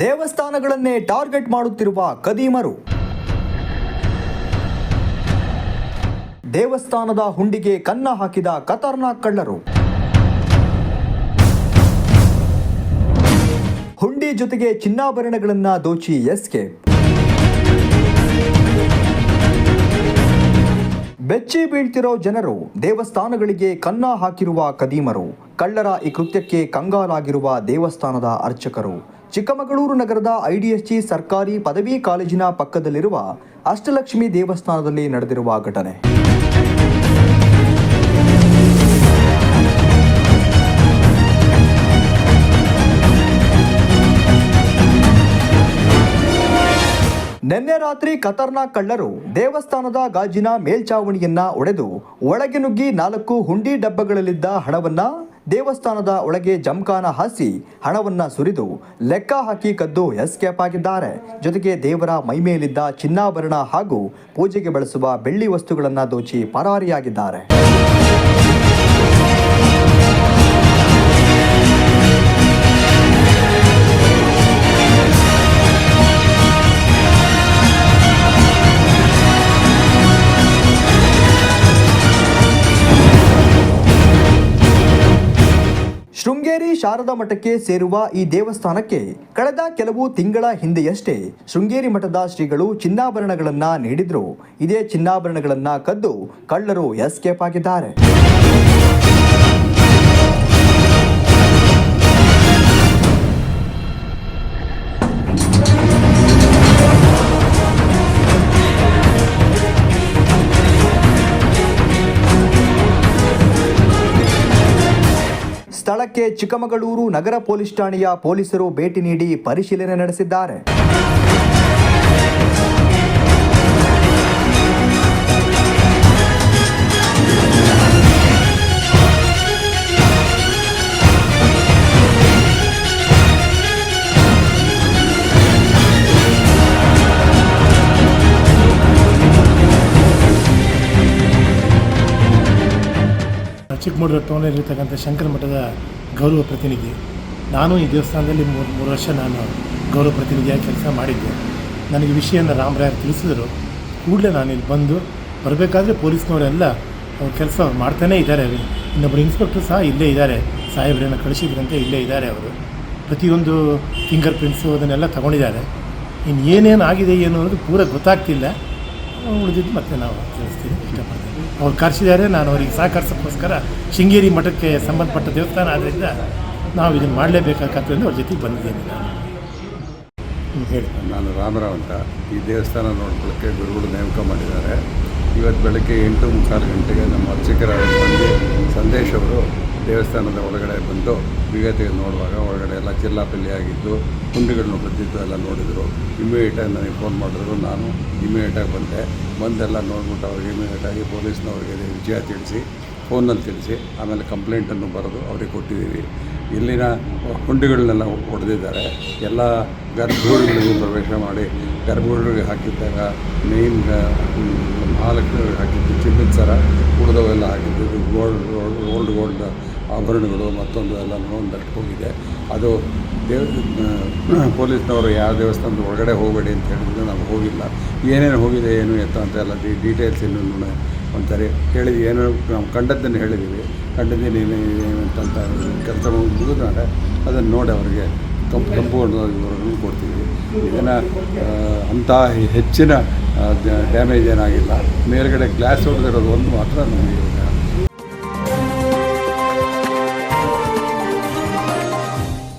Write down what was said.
ದೇವಸ್ಥಾನಗಳನ್ನೇ target ಮಾಡುತ್ತಿರುವ ಕದೀಮರು ದೇವಸ್ಥಾನದ ಹುಂಡಿಗೆ ಕನ್ನ ಹಾಕಿದ ಖತರ್ನಾಕ್ ಕಳ್ಳರು. ಹುಂಡಿ ಜೊತೆಗೆ ಚಿನ್ನಾಭರಣಗಳನ್ನ ದೋಚಿ ಎಸ್ಕೇಪ್ ಬೆಚ್ಚಿ ಬೀಳ್ತಿರೋ ಜನರು ದೇವಸ್ಥಾನಗಳಿಗೆ ಕನ್ನ ಹಾಕಿರುವ ಕದೀಮರು ಕಳ್ಳರ ಈ ಕೃತ್ಯಕ್ಕೆ ಕಂಗಾಲಾಗಿರುವ ದೇವಸ್ಥಾನದ ಅರ್ಚಕರು. ಚಿಕ್ಕಮಗಳೂರು ನಗರದ ಐಡಿಎಸ್ಜಿ ಸರ್ಕಾರಿ ಪದವಿ ಕಾಲೇಜಿನ ಪಕ್ಕದಲ್ಲಿರುವ ಅಷ್ಟಲಕ್ಷ್ಮಿ ದೇವಸ್ಥಾನದಲ್ಲಿ ನಡೆದಿರುವ ಘಟನೆ. ನಿನ್ನೆ ರಾತ್ರಿ ಖತರ್ನಾಕ್ ಕಳ್ಳರು ದೇವಸ್ಥಾನದ ಗಾಜಿನ ಮೇಲ್ಚಾವಣಿಯನ್ನ ಒಡೆದು ಒಳಗೆ ನುಗ್ಗಿ ನಾಲ್ಕು ಹುಂಡಿ ಡಬ್ಬಗಳಲ್ಲಿದ್ದ ಹಣವನ್ನ ದೇವಸ್ಥಾನದ ಒಳಗೆ ಜಮ್ಖಾನ ಹಾಸಿ ಹಣವನ್ನ ಸುರಿದು ಲೆಕ್ಕ ಹಾಕಿ ಕದ್ದು ಎಸ್ಕೇಪ್ ಆಗಿದ್ದಾರೆ. ಜೊತೆಗೆ ದೇವರ ಮೈಮೇಲಿದ್ದ ಚಿನ್ನಾಭರಣ ಹಾಗೂ ಪೂಜೆಗೆ ಬಳಸುವ ಬೆಳ್ಳಿ ವಸ್ತುಗಳನ್ನು ದೋಚಿ ಪರಾರಿಯಾಗಿದ್ದಾರೆ. ಶೃಂಗೇರಿ ಶಾರದಾ ಮಠಕ್ಕೆ ಸೇರುವ ಈ ದೇವಸ್ಥಾನಕ್ಕೆ ಕಳೆದ ಕೆಲವು ತಿಂಗಳ ಹಿಂದೆಯಷ್ಟೇ ಶೃಂಗೇರಿ ಮಠದ ಶ್ರೀಗಳು ಚಿನ್ನಾಭರಣಗಳನ್ನ ನೀಡಿದ್ರು. ಇದೇ ಚಿನ್ನಾಭರಣಗಳನ್ನ ಕದ್ದು ಕಳ್ಳರು ಎಸ್ಕೇಪ್ ಆಗಿದ್ದಾರೆ. ಸ್ಥಳಕ್ಕೆ ಚಿಕ್ಕಮಗಳೂರು ನಗರ ಪೊಲೀಸ್ ಠಾಣೆಯ ಪೊಲೀಸರು ಭೇಟಿ ನೀಡಿ ಪರಿಶೀಲನೆ ನಡೆಸಿದ್ದಾರೆ. ಚಿಕ್ಕಮಗಳೂರು ಟೌನಲ್ಲಿರ್ತಕ್ಕಂಥ ಶಂಕರ ಮಠದ ಗೌರವ ಪ್ರತಿನಿಧಿ. ನಾನು ಈ ದೇವಸ್ಥಾನದಲ್ಲಿ ಮೂರು ಮೂರು ವರ್ಷ ನಾನು ಗೌರವ ಪ್ರತಿನಿಧಿಯಾಗಿ ಕೆಲಸ ಮಾಡಿದ್ದೆ. ನನಗೆ ವಿಷಯನ ರಾಮರಾಯರು ತಿಳಿಸಿದರು. ಕೂಡಲೇ ನಾನು ಇಲ್ಲಿ ಬಂದು ಬರಬೇಕಾದ್ರೆ ಪೊಲೀಸ್ನವರೆಲ್ಲ ಅವ್ರ ಕೆಲಸ ಮಾಡ್ತಾನೆ ಇದ್ದಾರೆ. ಇನ್ನೊಬ್ಬರು ಇನ್ಸ್ಪೆಕ್ಟರ್ ಸಹ ಇಲ್ಲೇ ಇದ್ದಾರೆ. ಸಾಹೇಬ್ರನ್ನ ಕಳಿಸಿದ್ರಂತೆ ಇಲ್ಲೇ ಇದ್ದಾರೆ ಅವರು. ಪ್ರತಿಯೊಂದು ಫಿಂಗರ್ ಪ್ರಿಂಟ್ಸು ಅದನ್ನೆಲ್ಲ ತಗೊಂಡಿದ್ದಾರೆ. ಇನ್ನು ಏನೇನು ಆಗಿದೆ ಏನು ಅನ್ನೋದು ಪೂರ ಗೊತ್ತಾಗ್ತಿಲ್ಲ. ಉಳಿದಿದ್ದು ಮತ್ತೆ ನಾವು ತಿಳಿಸ್ತೀವಿ ಇಷ್ಟಪಡ್ತೀನಿ. ಅವ್ರು ಕರೆಸಿದ್ದಾರೆ, ನಾನು ಅವರಿಗೆ ಸಹಕರಿಸೋಕ್ಕೋಸ್ಕರ ಶೃಂಗೇರಿ ಮಠಕ್ಕೆ ಸಂಬಂಧಪಟ್ಟ ದೇವಸ್ಥಾನ. ಆದ್ದರಿಂದ ನಾವು ಇದನ್ನು ಮಾಡಲೇಬೇಕಾಗತ್ತೆ ಅವ್ರ ಜೊತೆಗೆ ಬಂದಿದ್ದೀನಿ ನಾನು. ಹೇಳಿ. ನಾನು ರಾಮರಾವ್ ಅಂತ. ಈ ದೇವಸ್ಥಾನ ನೋಡ್ಕೊಳ್ಳೋಕ್ಕೆ ಗುರುಗಳು ನೇಮಕ ಮಾಡಿದ್ದಾರೆ. ಇವತ್ತು ಬೆಳಗ್ಗೆ ಎಂಟು ಮುಕ್ಕಾಲು ಗಂಟೆಗೆ ನಮ್ಮ ಅರ್ಚಕರ ಸಂದೇಶ್ ಅವರು ದೇವಸ್ಥಾನದ ಒಳಗಡೆ ಬಂದು ವಿಗತೆಗೆ ನೋಡುವಾಗ ಒಳಗಡೆ ಎಲ್ಲ ಚಿಲ್ಲಾಪಿಲ್ಲಿ ಆಗಿದ್ದು ಹುಂಡಿಗಳನ್ನು ಬಂದಿದ್ದು ಎಲ್ಲ ನೋಡಿದರು. ಇಮಿಡಿಯೇಟಾಗಿ ನನಗೆ ಫೋನ್ ಮಾಡಿದ್ರು. ನಾನು ಇಮಿಡಿಯೇಟಾಗಿ ಬಂದೆ. ಬಂದೆಲ್ಲ ನೋಡ್ಬಿಟ್ಟು ಅವ್ರಿಗೆ ಇಮಿಡಿಯೇಟಾಗಿ ಪೊಲೀಸ್ನವ್ರಿಗೆ ವಿಜಯ ತಿಳಿಸಿ ಫೋನಲ್ಲಿ ತಿಳಿಸಿ, ಆಮೇಲೆ ಕಂಪ್ಲೇಂಟನ್ನು ಬರೆದು ಅವ್ರಿಗೆ ಕೊಟ್ಟಿದ್ದೀವಿ. ಇಲ್ಲಿನ ಹುಂಡಿಗಳನ್ನೆಲ್ಲ ಹೊಡೆದಿದ್ದಾರೆ. ಎಲ್ಲ ಗರ್ಭಗಳಿಗೆ ಪ್ರವೇಶ ಮಾಡಿ ಗರ್ಭಗಳಿಗೆ ಹಾಕಿದ್ದಾಗ ಮೇನ್ ಮಹಾಲಕ್ಷ್ಮಿಗೆ ಹಾಕಿದ್ದು ಚಿನ್ನದ ಸರ ಉಳಿದವೆಲ್ಲ ಹಾಕಿದ್ದು ಗೋಲ್ಡ್ ಓಲ್ಡ್ ಗೋಲ್ಡ್ ಆಭರಣಗಳು ಮತ್ತೊಂದು ಎಲ್ಲ ಒಂದಷ್ಟು ಹೋಗಿದೆ. ಅದು ದೇವ ಪೊಲೀಸ್ನವರು ಯಾವ ದೇವಸ್ಥಾನದ ಒಳಗಡೆ ಹೋಗಬೇಡಿ ಅಂತ ಹೇಳಿದ್ರೆ ನಾವು ಹೋಗಿಲ್ಲ. ಏನೇನು ಹೋಗಿದೆ, ಏನು ಎತ್ತ ಅಂತ ಎಲ್ಲ ಡಿ, ಡೀಟೇಲ್ಸ್ ಇನ್ನೂ ಒಂದ್ಸರಿ ಹೇಳಿದ್ವಿ ಏನೇನು ನಾವು ಕಂಡದ್ದನ್ನು ಹೇಳಿದ್ದೀವಿ ಕಂಡದ್ದೇನು ಏನು ಅಂತಂತ ಕೆಲಸ ಮುಗಿದ್ರೆ ಅದನ್ನು ನೋಡಿ ಅವರಿಗೆ ಕಂಪು ಕಂಪುಗಳನ್ನು ಕೊಡ್ತೀವಿ. ಇದನ್ನು ಅಂಥ ಹೆಚ್ಚಿನ ಡ್ಯಾಮೇಜ್ ಏನಾಗಿಲ್ಲ. ಮೇಲುಗಡೆ ಗ್ಲಾಸ್ ಹೊಡೆದಿರೋದು ಒಂದು ಮಾತ್ರ ನಮಗೆ